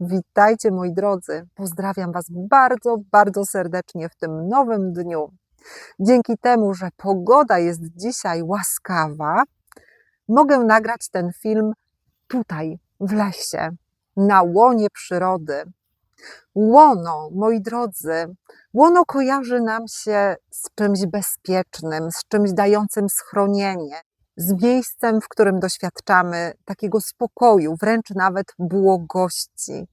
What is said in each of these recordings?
Witajcie moi drodzy. Pozdrawiam Was bardzo, bardzo serdecznie w tym nowym dniu. Dzięki temu, że pogoda jest dzisiaj łaskawa, mogę nagrać ten film tutaj, w lesie, na łonie przyrody. Łono, moi drodzy, łono kojarzy nam się z czymś bezpiecznym, z czymś dającym schronienie, z miejscem, w którym doświadczamy takiego spokoju, wręcz nawet błogości.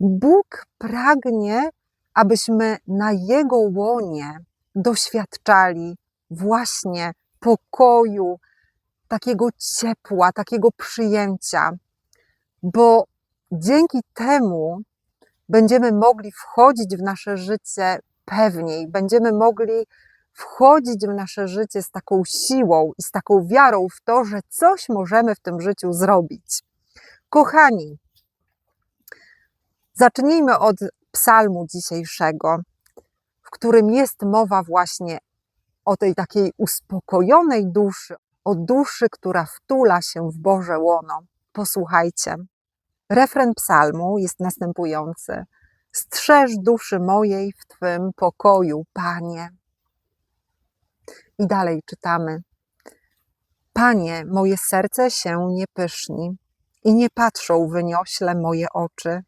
Bóg pragnie, abyśmy na Jego łonie doświadczali właśnie pokoju, takiego ciepła, takiego przyjęcia, bo dzięki temu będziemy mogli wchodzić w nasze życie pewniej, będziemy mogli wchodzić w nasze życie z taką siłą i z taką wiarą w to, że coś możemy w tym życiu zrobić. Kochani, zacznijmy od psalmu dzisiejszego, w którym jest mowa właśnie o tej takiej uspokojonej duszy, o duszy, która wtula się w Boże łono. Posłuchajcie. Refren psalmu jest następujący. Strzeż duszy mojej w Twym pokoju, Panie. I dalej czytamy. Panie, moje serce się nie pyszni i nie patrzą wyniośle moje oczy.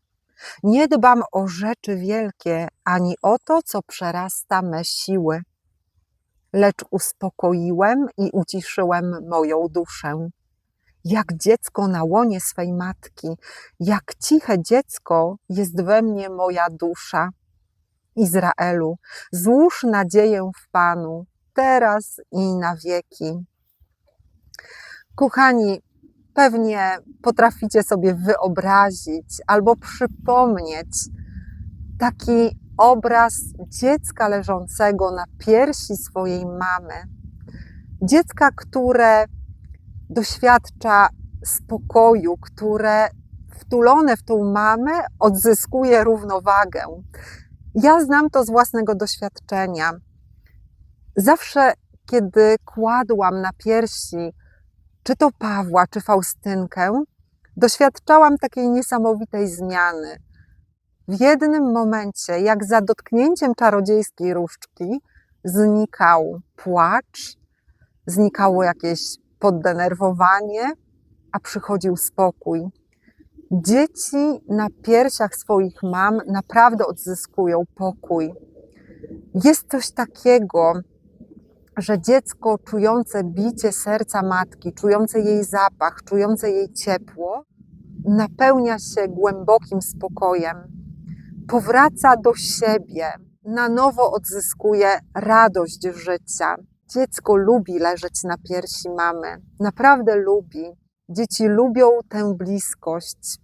Nie dbam o rzeczy wielkie, ani o to, co przerasta me siły, lecz uspokoiłem i uciszyłem moją duszę. Jak dziecko na łonie swej matki, jak ciche dziecko jest we mnie moja dusza. Izraelu, złóż nadzieję w Panu, teraz i na wieki. Kochani, pewnie potraficie sobie wyobrazić albo przypomnieć taki obraz dziecka leżącego na piersi swojej mamy. Dziecka, które doświadcza spokoju, które wtulone w tą mamę odzyskuje równowagę. Ja znam to z własnego doświadczenia. Zawsze, kiedy kładłam na piersi czy to Pawła, czy Faustynkę, doświadczałam takiej niesamowitej zmiany. W jednym momencie, jak za dotknięciem czarodziejskiej różdżki, znikał płacz, znikało jakieś poddenerwowanie, a przychodził spokój. Dzieci na piersiach swoich mam naprawdę odzyskują pokój. Jest coś takiego, że dziecko czujące bicie serca matki, czujące jej zapach, czujące jej ciepło, napełnia się głębokim spokojem, powraca do siebie, na nowo odzyskuje radość życia. Dziecko lubi leżeć na piersi mamy, naprawdę lubi. Dzieci lubią tę bliskość.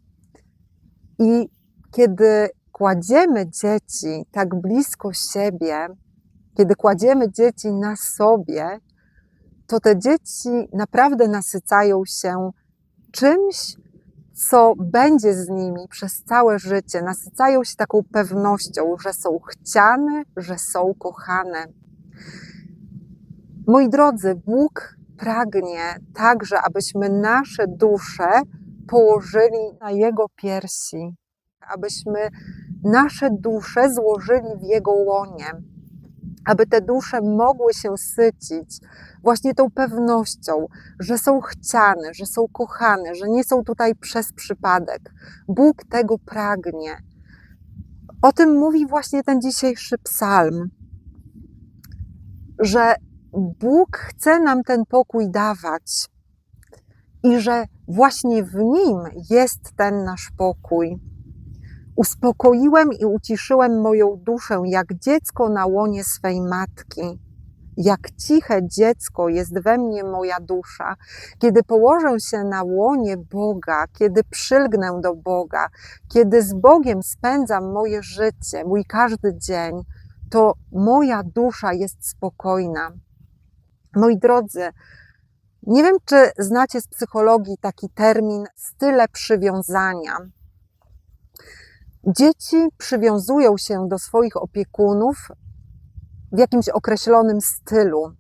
I kiedy kładziemy dzieci tak blisko siebie, kiedy kładziemy dzieci na sobie, to te dzieci naprawdę nasycają się czymś, co będzie z nimi przez całe życie. Nasycają się taką pewnością, że są chciane, że są kochane. Moi drodzy, Bóg pragnie także, abyśmy nasze dusze położyli na Jego piersi, abyśmy nasze dusze złożyli w Jego łonie aby te dusze mogły się sycić właśnie tą pewnością, że są chciane, że są kochane, że nie są tutaj przez przypadek. Bóg tego pragnie. O tym mówi właśnie ten dzisiejszy psalm, że Bóg chce nam ten pokój dawać i że właśnie w nim jest ten nasz pokój. Uspokoiłem i uciszyłem moją duszę, jak dziecko na łonie swej matki. Jak ciche dziecko jest we mnie moja dusza. Kiedy położę się na łonie Boga, kiedy przylgnę do Boga, kiedy z Bogiem spędzam moje życie, mój każdy dzień, to moja dusza jest spokojna. Moi drodzy, nie wiem, czy znacie z psychologii taki termin style przywiązania. Dzieci przywiązują się do swoich opiekunów w jakimś określonym stylu.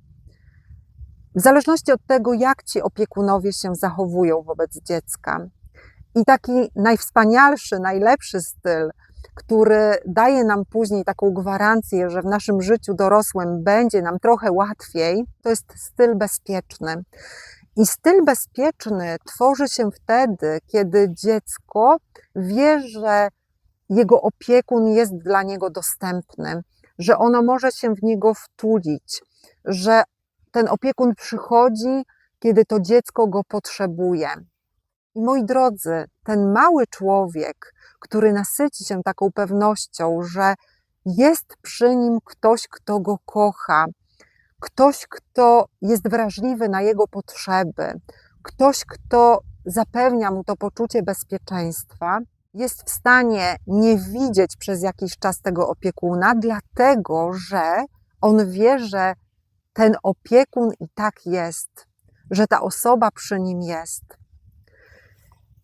W zależności od tego, jak ci opiekunowie się zachowują wobec dziecka. I taki najwspanialszy, najlepszy styl, który daje nam później taką gwarancję, że w naszym życiu dorosłym będzie nam trochę łatwiej, to jest styl bezpieczny. I styl bezpieczny tworzy się wtedy, kiedy dziecko wie, że jego opiekun jest dla niego dostępny, że ono może się w niego wtulić, że ten opiekun przychodzi, kiedy to dziecko go potrzebuje. I moi drodzy, ten mały człowiek, który nasyci się taką pewnością, że jest przy nim ktoś, kto go kocha, ktoś, kto jest wrażliwy na jego potrzeby, ktoś, kto zapewnia mu to poczucie bezpieczeństwa, jest w stanie nie widzieć przez jakiś czas tego opiekuna, dlatego że on wie, że ten opiekun i tak jest, że ta osoba przy nim jest.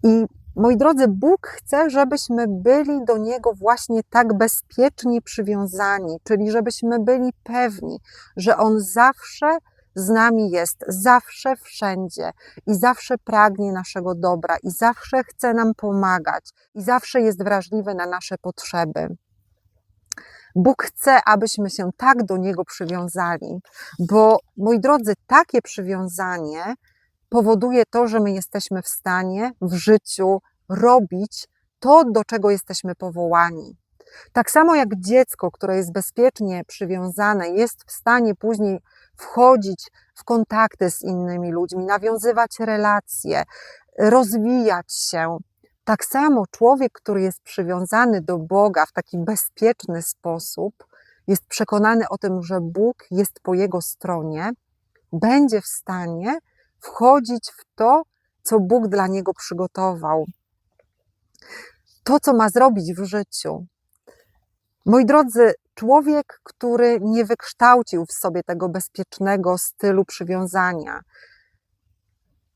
I moi drodzy, Bóg chce, żebyśmy byli do Niego właśnie tak bezpiecznie przywiązani, czyli żebyśmy byli pewni, że On zawsze z nami jest, zawsze wszędzie i zawsze pragnie naszego dobra i zawsze chce nam pomagać i zawsze jest wrażliwy na nasze potrzeby. Bóg chce, abyśmy się tak do Niego przywiązali, bo moi drodzy, takie przywiązanie powoduje to, że my jesteśmy w stanie w życiu robić to, do czego jesteśmy powołani. Tak samo jak dziecko, które jest bezpiecznie przywiązane, jest w stanie później wchodzić w kontakty z innymi ludźmi, nawiązywać relacje, rozwijać się. Tak samo człowiek, który jest przywiązany do Boga w taki bezpieczny sposób, jest przekonany o tym, że Bóg jest po jego stronie, będzie w stanie wchodzić w to, co Bóg dla niego przygotował. To, co ma zrobić w życiu. Moi drodzy, człowiek, który nie wykształcił w sobie tego bezpiecznego stylu przywiązania,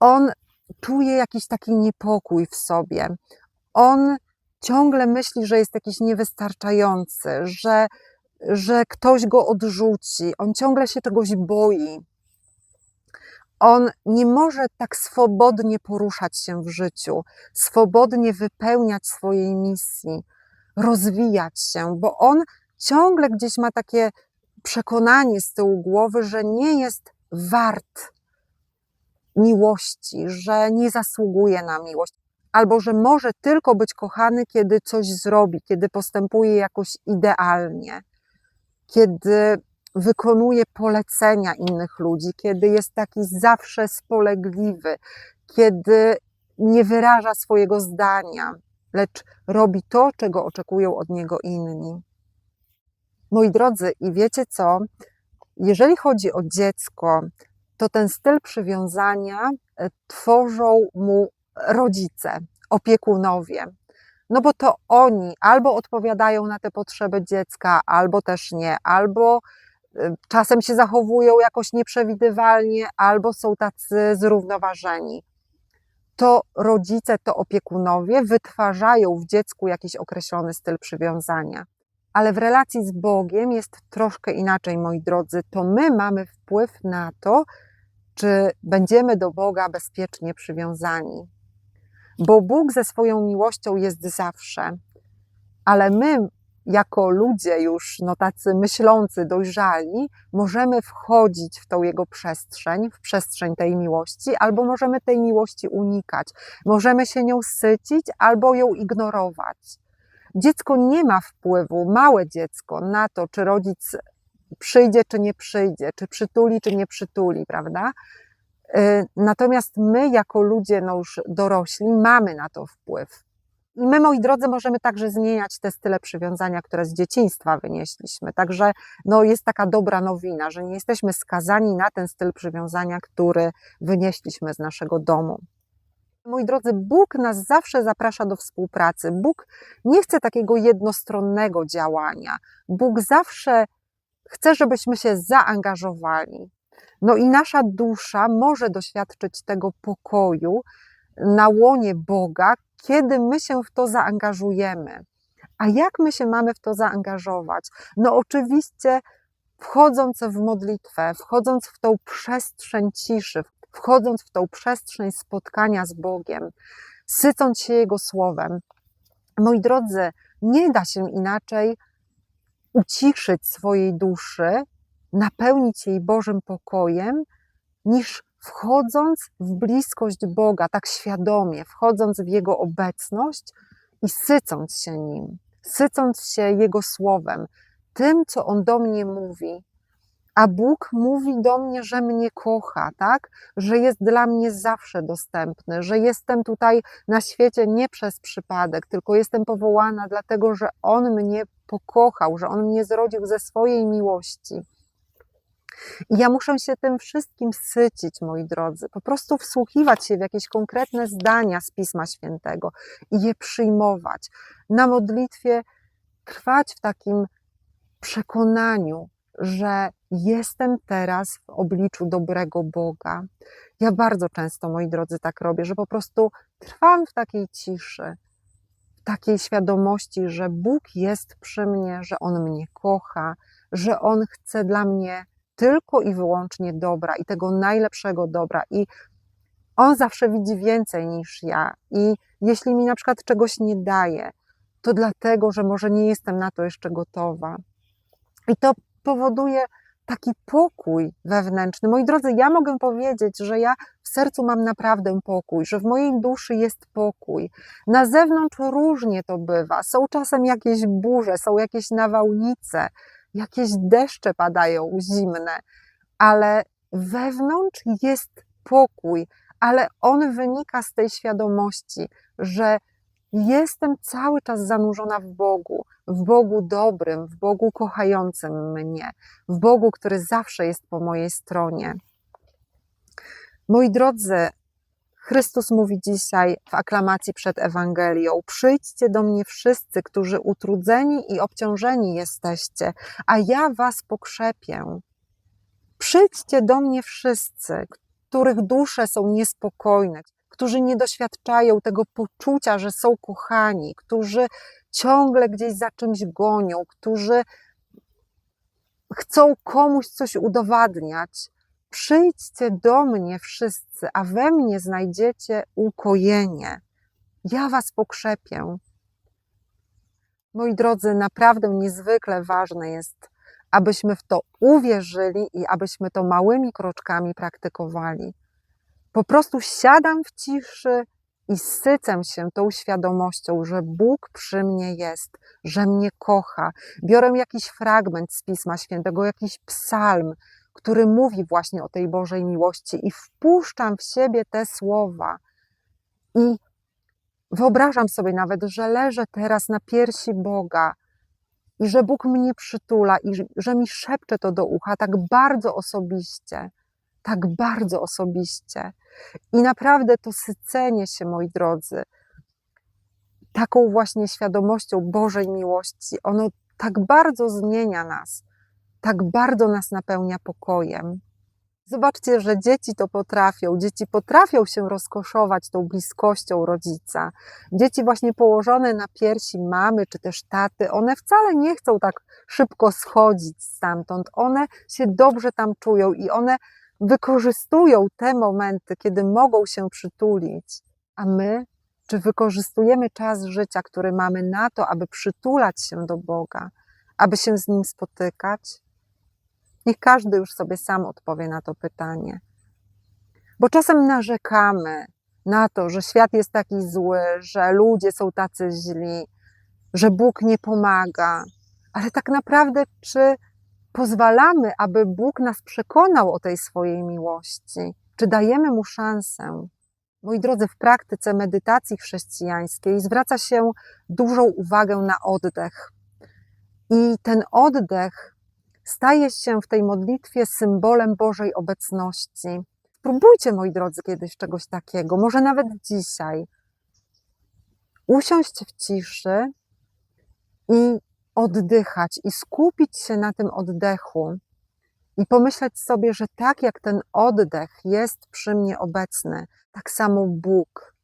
on czuje jakiś taki niepokój w sobie. On ciągle myśli, że jest jakiś niewystarczający, że, że ktoś go odrzuci. On ciągle się czegoś boi. On nie może tak swobodnie poruszać się w życiu, swobodnie wypełniać swojej misji, rozwijać się, bo on ciągle gdzieś ma takie przekonanie z tyłu głowy, że nie jest wart miłości, że nie zasługuje na miłość, albo że może tylko być kochany, kiedy coś zrobi, kiedy postępuje jakoś idealnie, kiedy wykonuje polecenia innych ludzi, kiedy jest taki zawsze spolegliwy, kiedy nie wyraża swojego zdania, lecz robi to, czego oczekują od niego inni. Moi drodzy, i wiecie co? Jeżeli chodzi o dziecko, to ten styl przywiązania e, tworzą mu rodzice, opiekunowie. No bo to oni albo odpowiadają na te potrzeby dziecka, albo też nie, albo e, czasem się zachowują jakoś nieprzewidywalnie, albo są tacy zrównoważeni. To rodzice, to opiekunowie wytwarzają w dziecku jakiś określony styl przywiązania. Ale w relacji z Bogiem jest troszkę inaczej, moi drodzy. To my mamy wpływ na to, czy będziemy do Boga bezpiecznie przywiązani. Bo Bóg ze swoją miłością jest zawsze, ale my, jako ludzie już no tacy myślący, dojrzali, możemy wchodzić w tą Jego przestrzeń, w przestrzeń tej miłości, albo możemy tej miłości unikać. Możemy się nią sycić, albo ją ignorować. Dziecko nie ma wpływu, małe dziecko, na to, czy rodzic przyjdzie, czy nie przyjdzie, czy przytuli, czy nie przytuli, prawda? Y, natomiast my, jako ludzie no już dorośli, mamy na to wpływ. My, moi drodzy, możemy także zmieniać te style przywiązania, które z dzieciństwa wynieśliśmy. Także no, jest taka dobra nowina, że nie jesteśmy skazani na ten styl przywiązania, który wynieśliśmy z naszego domu. Moi drodzy, Bóg nas zawsze zaprasza do współpracy. Bóg nie chce takiego jednostronnego działania. Bóg zawsze chce, żebyśmy się zaangażowali. No i nasza dusza może doświadczyć tego pokoju na łonie Boga, kiedy my się w to zaangażujemy. A jak my się mamy w to zaangażować? No oczywiście wchodząc w modlitwę, wchodząc w tą przestrzeń ciszy, wchodząc w tą przestrzeń spotkania z Bogiem, sycąc się Jego słowem. Moi drodzy, nie da się inaczej uciszyć swojej duszy, napełnić jej Bożym pokojem, niż wchodząc w bliskość Boga, tak świadomie, wchodząc w Jego obecność i sycąc się Nim, sycąc się Jego słowem, tym, co On do mnie mówi. A Bóg mówi do mnie, że mnie kocha, tak? Że jest dla mnie zawsze dostępny, że jestem tutaj na świecie nie przez przypadek, tylko jestem powołana dlatego, że On mnie pokochał, że On mnie zrodził ze swojej miłości. I ja muszę się tym wszystkim sycić, moi drodzy, po prostu wsłuchiwać się w jakieś konkretne zdania z Pisma Świętego i je przyjmować. Na modlitwie trwać w takim przekonaniu, że jestem teraz w obliczu dobrego Boga. Ja bardzo często, moi drodzy, tak robię, że po prostu trwam w takiej ciszy, w takiej świadomości, że Bóg jest przy mnie, że On mnie kocha, że On chce dla mnie tylko i wyłącznie dobra i tego najlepszego dobra. I On zawsze widzi więcej niż ja. I jeśli mi na przykład czegoś nie daje, to dlatego, że może nie jestem na to jeszcze gotowa. I to powoduje taki pokój wewnętrzny. Moi drodzy, ja mogę powiedzieć, że ja w sercu mam naprawdę pokój, że w mojej duszy jest pokój. Na zewnątrz różnie to bywa. Są czasem jakieś burze, są jakieś nawałnice, jakieś deszcze padają zimne, ale wewnątrz jest pokój, ale on wynika z tej świadomości, że jestem cały czas zanurzona w Bogu, w Bogu dobrym, w Bogu kochającym mnie, w Bogu, który zawsze jest po mojej stronie. Moi drodzy, Chrystus mówi dzisiaj w aklamacji przed Ewangelią: Przyjdźcie do mnie wszyscy, którzy utrudzeni i obciążeni jesteście, a ja was pokrzepię. Przyjdźcie do mnie wszyscy, których dusze są niespokojne, którzy nie doświadczają tego poczucia, że są kochani, którzy ciągle gdzieś za czymś gonią, którzy chcą komuś coś udowadniać. Przyjdźcie do mnie wszyscy, a we mnie znajdziecie ukojenie. Ja was pokrzepię. Moi drodzy, naprawdę niezwykle ważne jest, abyśmy w to uwierzyli i abyśmy to małymi kroczkami praktykowali. Po prostu siadam w ciszy i sycę się tą świadomością, że Bóg przy mnie jest, że mnie kocha. Biorę jakiś fragment z Pisma Świętego, jakiś psalm, który mówi właśnie o tej Bożej miłości i wpuszczam w siebie te słowa. I wyobrażam sobie nawet, że leżę teraz na piersi Boga i że Bóg mnie przytula i że mi szepcze to do ucha tak bardzo osobiście, tak bardzo osobiście. I naprawdę to sycenie się, moi drodzy, taką właśnie świadomością Bożej miłości, ono tak bardzo zmienia nas, tak bardzo nas napełnia pokojem. Zobaczcie, że dzieci to potrafią. Dzieci potrafią się rozkoszować tą bliskością rodzica. Dzieci właśnie położone na piersi mamy czy też taty, one wcale nie chcą tak szybko schodzić stamtąd. One się dobrze tam czują i one wykorzystują te momenty, kiedy mogą się przytulić. A my, czy wykorzystujemy czas życia, który mamy na to, aby przytulać się do Boga, aby się z Nim spotykać? Niech każdy już sobie sam odpowie na to pytanie. Bo czasem narzekamy na to, że świat jest taki zły, że ludzie są tacy źli, że Bóg nie pomaga. Ale tak naprawdę, czy pozwalamy, aby Bóg nas przekonał o tej swojej miłości? Czy dajemy mu szansę? Moi drodzy, w praktyce medytacji chrześcijańskiej zwraca się dużą uwagę na oddech. I ten oddech staje się w tej modlitwie symbolem Bożej obecności. Spróbujcie, moi drodzy, kiedyś czegoś takiego, może nawet dzisiaj. Usiąść w ciszy i oddychać, i skupić się na tym oddechu, i pomyśleć sobie, że tak jak ten oddech jest przy mnie obecny, tak samo Bóg,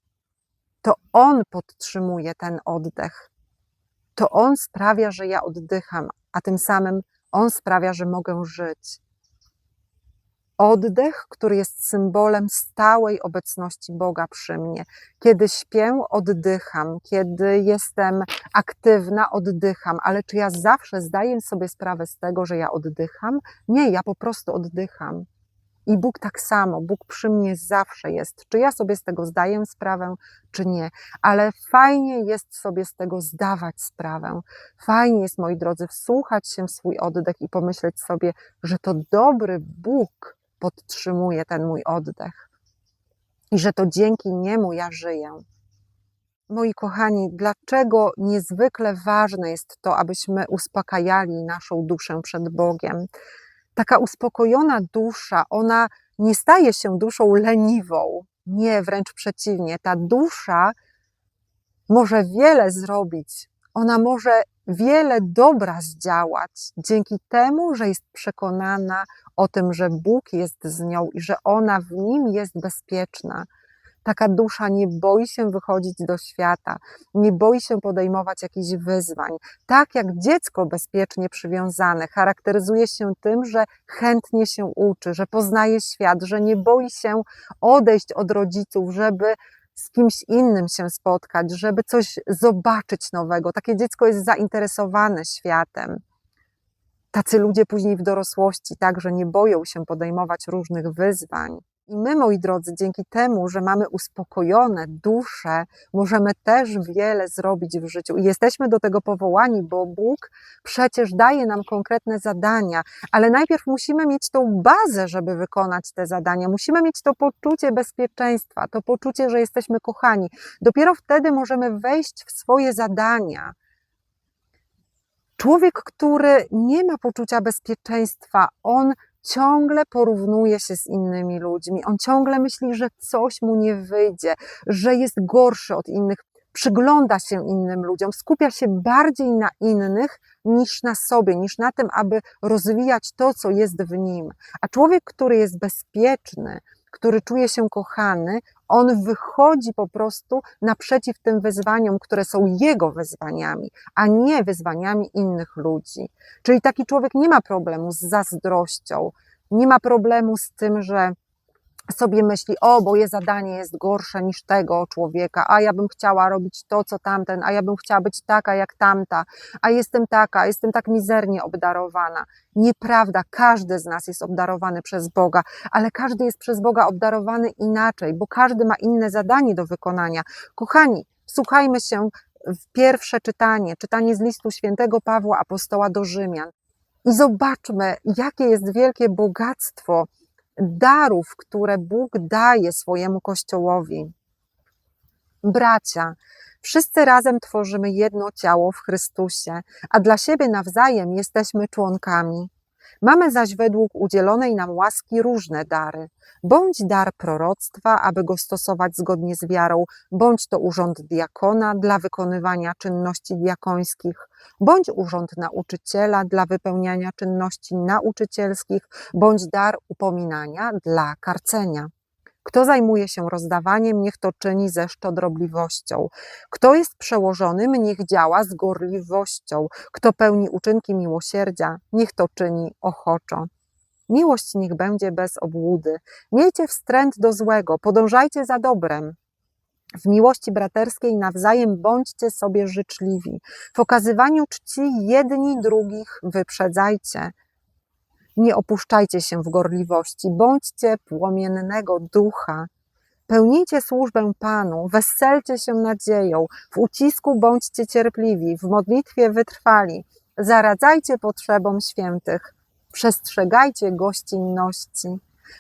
to On podtrzymuje ten oddech. To On sprawia, że ja oddycham, a tym samym on sprawia, że mogę żyć. Oddech, który jest symbolem stałej obecności Boga przy mnie. Kiedy śpię, oddycham, kiedy jestem aktywna, oddycham, ale czy ja zawsze zdaję sobie sprawę z tego, że ja oddycham? Nie, ja po prostu oddycham. I Bóg tak samo, Bóg przy mnie zawsze jest. Czy ja sobie z tego zdaję sprawę, czy nie? Ale fajnie jest sobie z tego zdawać sprawę. Fajnie jest, moi drodzy, wsłuchać się w swój oddech i pomyśleć sobie, że to dobry Bóg podtrzymuje ten mój oddech i że to dzięki niemu ja żyję. Moi kochani, dlaczego niezwykle ważne jest to, abyśmy uspokajali naszą duszę przed Bogiem? Taka uspokojona dusza, ona nie staje się duszą leniwą. Nie, wręcz przeciwnie. Ta dusza może wiele zrobić. Ona może wiele dobra zdziałać dzięki temu, że jest przekonana o tym, że Bóg jest z nią i że ona w nim jest bezpieczna. Taka dusza nie boi się wychodzić do świata, nie boi się podejmować jakichś wyzwań. Tak jak dziecko bezpiecznie przywiązane, charakteryzuje się tym, że chętnie się uczy, że poznaje świat, że nie boi się odejść od rodziców, żeby z kimś innym się spotkać, żeby coś zobaczyć nowego. Takie dziecko jest zainteresowane światem. Tacy ludzie później w dorosłości także nie boją się podejmować różnych wyzwań. I my, moi drodzy, dzięki temu, że mamy uspokojone dusze, możemy też wiele zrobić w życiu. I jesteśmy do tego powołani, bo Bóg przecież daje nam konkretne zadania, ale najpierw musimy mieć tą bazę, żeby wykonać te zadania. Musimy mieć to poczucie bezpieczeństwa, to poczucie, że jesteśmy kochani. Dopiero wtedy możemy wejść w swoje zadania. Człowiek, który nie ma poczucia bezpieczeństwa, on ciągle porównuje się z innymi ludźmi. On ciągle myśli, że coś mu nie wyjdzie, że jest gorszy od innych. Przygląda się innym ludziom, skupia się bardziej na innych niż na sobie, niż na tym, aby rozwijać to, co jest w nim. A człowiek, który jest bezpieczny, który czuje się kochany, on wychodzi po prostu naprzeciw tym wyzwaniom, które są jego wyzwaniami, a nie wyzwaniami innych ludzi. Czyli taki człowiek nie ma problemu z zazdrością, nie ma problemu z tym, że sobie myśli, o, moje zadanie jest gorsze niż tego człowieka, a ja bym chciała robić to, co tamten, a ja bym chciała być taka jak tamta, a jestem taka, jestem tak mizernie obdarowana. Nieprawda, każdy z nas jest obdarowany przez Boga, ale każdy jest przez Boga obdarowany inaczej, bo każdy ma inne zadanie do wykonania. Kochani, słuchajmy się w pierwsze czytanie, czytanie z listu świętego Pawła Apostoła do Rzymian i zobaczmy, jakie jest wielkie bogactwo darów, które Bóg daje swojemu Kościołowi. Bracia, wszyscy razem tworzymy jedno ciało w Chrystusie, a dla siebie nawzajem jesteśmy członkami. Mamy zaś według udzielonej nam łaski różne dary, bądź dar proroctwa, aby go stosować zgodnie z wiarą, bądź to urząd diakona dla wykonywania czynności diakońskich, bądź urząd nauczyciela dla wypełniania czynności nauczycielskich, bądź dar upominania dla karcenia. Kto zajmuje się rozdawaniem, niech to czyni ze szczodrobliwością. Kto jest przełożonym, niech działa z gorliwością. Kto pełni uczynki miłosierdzia, niech to czyni ochoczo. Miłość niech będzie bez obłudy. Miejcie wstręt do złego, podążajcie za dobrem. W miłości braterskiej nawzajem bądźcie sobie życzliwi. W okazywaniu czci jedni drugich wyprzedzajcie. Nie opuszczajcie się w gorliwości, bądźcie płomiennego ducha. Pełnijcie służbę Panu, weselcie się nadzieją, w ucisku bądźcie cierpliwi, w modlitwie wytrwali, zaradzajcie potrzebom świętych, przestrzegajcie gościnności.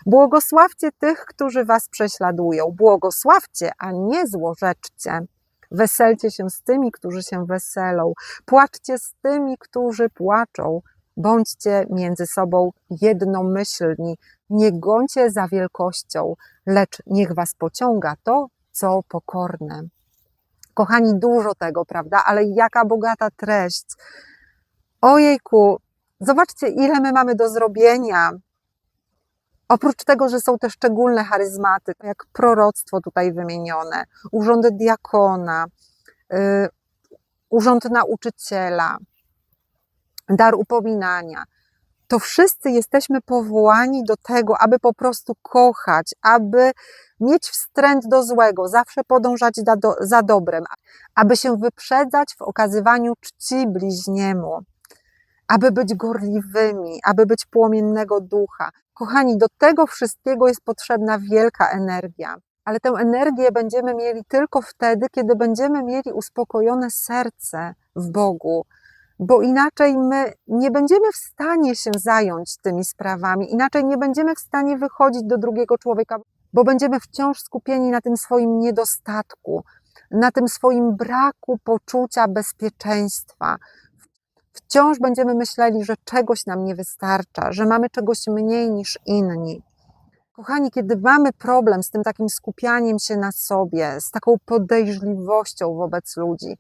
Błogosławcie tych, którzy was prześladują, błogosławcie, a nie złorzeczcie. Weselcie się z tymi, którzy się weselą, płaczcie z tymi, którzy płaczą. Bądźcie między sobą jednomyślni, nie gońcie za wielkością, lecz niech was pociąga to, co pokorne. Kochani, dużo tego, prawda? Ale jaka bogata treść. Ojejku, zobaczcie, ile my mamy do zrobienia. Oprócz tego, że są te szczególne charyzmaty, jak proroctwo tutaj wymienione, urząd diakona, yy, urząd nauczyciela, dar upominania. to wszyscy jesteśmy powołani do tego, aby po prostu kochać, aby mieć wstręt do złego, zawsze podążać za, do, za dobrem, aby się wyprzedzać w okazywaniu czci bliźniemu, aby być gorliwymi, aby być płomiennego ducha. Kochani, do tego wszystkiego jest potrzebna wielka energia. Ale tę energię będziemy mieli tylko wtedy, kiedy będziemy mieli uspokojone serce w Bogu, bo inaczej my nie będziemy w stanie się zająć tymi sprawami, inaczej nie będziemy w stanie wychodzić do drugiego człowieka, bo będziemy wciąż skupieni na tym swoim niedostatku, na tym swoim braku poczucia bezpieczeństwa. Wciąż będziemy myśleli, że czegoś nam nie wystarcza, że mamy czegoś mniej niż inni. Kochani, kiedy mamy problem z tym takim skupianiem się na sobie, z taką podejrzliwością wobec ludzi,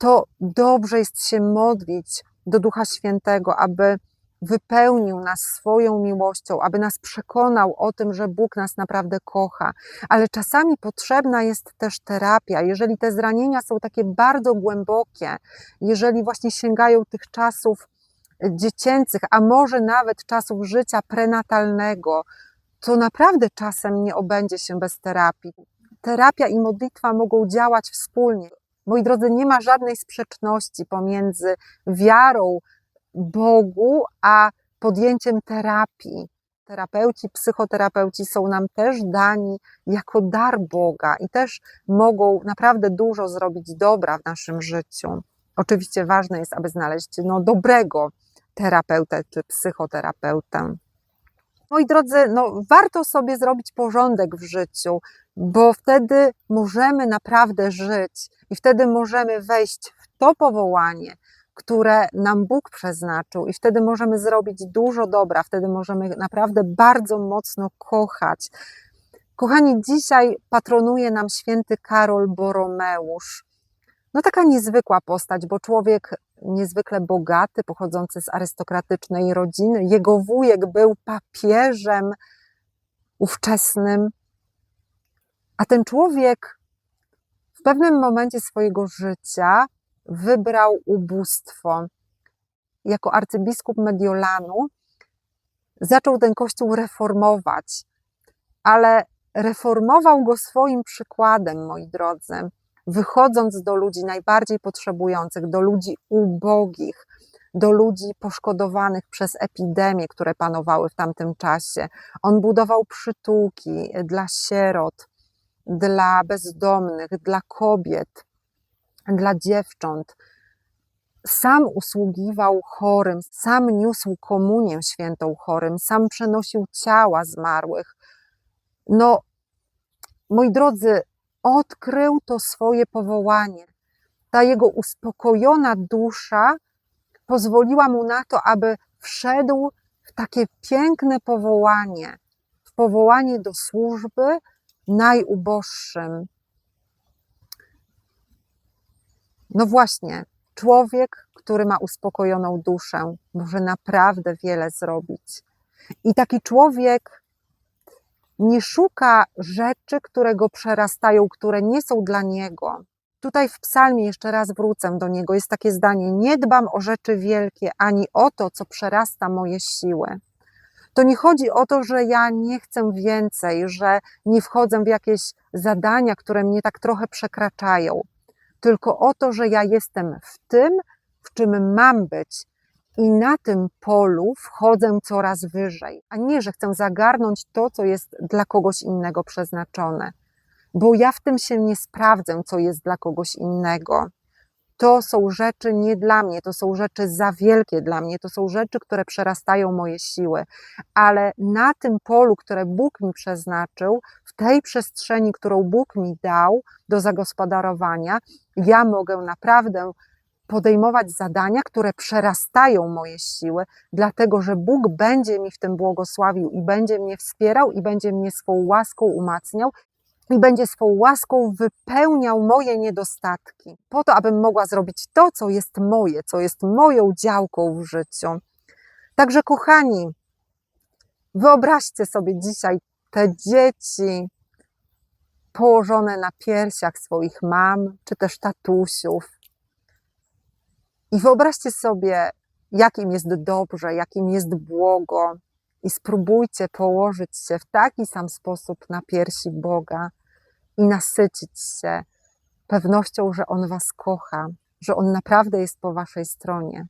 to dobrze jest się modlić do Ducha Świętego, aby wypełnił nas swoją miłością, aby nas przekonał o tym, że Bóg nas naprawdę kocha. Ale czasami potrzebna jest też terapia. Jeżeli te zranienia są takie bardzo głębokie, jeżeli właśnie sięgają tych czasów dziecięcych, a może nawet czasów życia prenatalnego, to naprawdę czasem nie obędzie się bez terapii. Terapia i modlitwa mogą działać wspólnie. Moi drodzy, nie ma żadnej sprzeczności pomiędzy wiarą Bogu a podjęciem terapii. Terapeuci, psychoterapeuci są nam też dani jako dar Boga i też mogą naprawdę dużo zrobić dobra w naszym życiu. Oczywiście ważne jest, aby znaleźć no, dobrego terapeutę czy psychoterapeutę. Moi drodzy, no, warto sobie zrobić porządek w życiu, bo wtedy możemy naprawdę żyć i wtedy możemy wejść w to powołanie, które nam Bóg przeznaczył, i wtedy możemy zrobić dużo dobra, wtedy możemy naprawdę bardzo mocno kochać. Kochani, dzisiaj patronuje nam święty Karol Boromeusz. No taka niezwykła postać, bo człowiek niezwykle bogaty, pochodzący z arystokratycznej rodziny. Jego wujek był papieżem ówczesnym, a ten człowiek w pewnym momencie swojego życia wybrał ubóstwo. Jako arcybiskup Mediolanu zaczął ten kościół reformować, ale reformował go swoim przykładem, moi drodzy, wychodząc do ludzi najbardziej potrzebujących, do ludzi ubogich, do ludzi poszkodowanych przez epidemie, które panowały w tamtym czasie. On budował przytułki dla sierot, dla bezdomnych, dla kobiet, dla dziewcząt. Sam usługiwał chorym, sam niósł komunię świętą chorym, sam przenosił ciała zmarłych. No, moi drodzy, odkrył to swoje powołanie. Ta jego uspokojona dusza pozwoliła mu na to, aby wszedł w takie piękne powołanie, w powołanie do służby najuboższym. No właśnie, człowiek, który ma uspokojoną duszę, może naprawdę wiele zrobić. I taki człowiek nie szuka rzeczy, które go przerastają, które nie są dla niego. Tutaj w psalmie, jeszcze raz wrócę do niego, jest takie zdanie: Nie dbam o rzeczy wielkie, ani o to, co przerasta moje siły. To nie chodzi o to, że ja nie chcę więcej, że nie wchodzę w jakieś zadania, które mnie tak trochę przekraczają, tylko o to, że ja jestem w tym, w czym mam być, i na tym polu wchodzę coraz wyżej, a nie, że chcę zagarnąć to, co jest dla kogoś innego przeznaczone, bo ja w tym się nie sprawdzę, co jest dla kogoś innego. To są rzeczy nie dla mnie, to są rzeczy za wielkie dla mnie, to są rzeczy, które przerastają moje siły, ale na tym polu, które Bóg mi przeznaczył, w tej przestrzeni, którą Bóg mi dał do zagospodarowania, ja mogę naprawdę podejmować zadania, które przerastają moje siły, dlatego że Bóg będzie mi w tym błogosławił i będzie mnie wspierał i będzie mnie swą łaską umacniał i będzie swą łaską wypełniał moje niedostatki, po to, abym mogła zrobić to, co jest moje, co jest moją działką w życiu. Także, kochani, wyobraźcie sobie dzisiaj te dzieci położone na piersiach swoich mam czy też tatusiów, i wyobraźcie sobie jakim jest dobrze, jakim jest błogo. I spróbujcie położyć się w taki sam sposób na piersi Boga i nasycić się pewnością, że On Was kocha, że On naprawdę jest po Waszej stronie.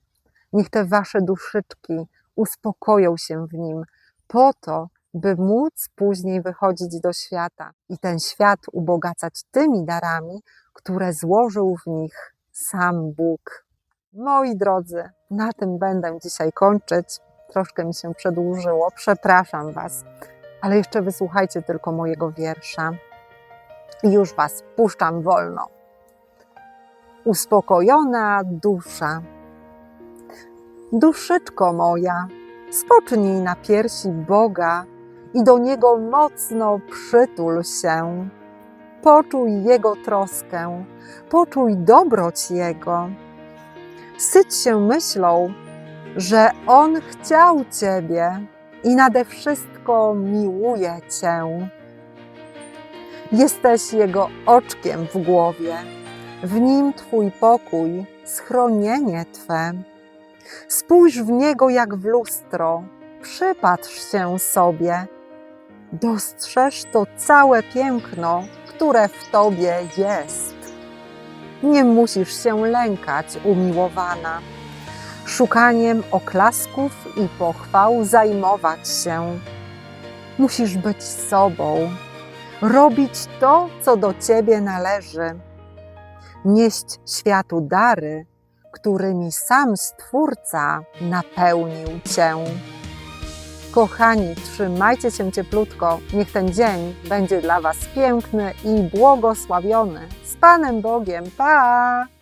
Niech te Wasze duszyczki uspokoją się w Nim, po to, by móc później wychodzić do świata i ten świat ubogacać tymi darami, które złożył w nich sam Bóg. Moi drodzy, na tym będę dzisiaj kończyć. Troszkę mi się przedłużyło, przepraszam Was, ale jeszcze wysłuchajcie tylko mojego wiersza już Was puszczam wolno. Uspokojona dusza. Duszyczko moja, spocznij na piersi Boga i do Niego mocno przytul się. Poczuj Jego troskę, poczuj dobroć Jego. Syć się myślą, że On chciał Ciebie i nade wszystko miłuje Cię. Jesteś Jego oczkiem w głowie, w Nim Twój pokój, schronienie Twe. Spójrz w Niego jak w lustro, przypatrz się sobie. Dostrzeż to całe piękno, które w Tobie jest. Nie musisz się lękać, umiłowana. Szukaniem oklasków i pochwał zajmować się. Musisz być sobą, robić to, co do Ciebie należy, nieść światu dary, którymi sam Stwórca napełnił Cię. Kochani, trzymajcie się cieplutko. Niech ten dzień będzie dla Was piękny i błogosławiony. Z Panem Bogiem. Pa!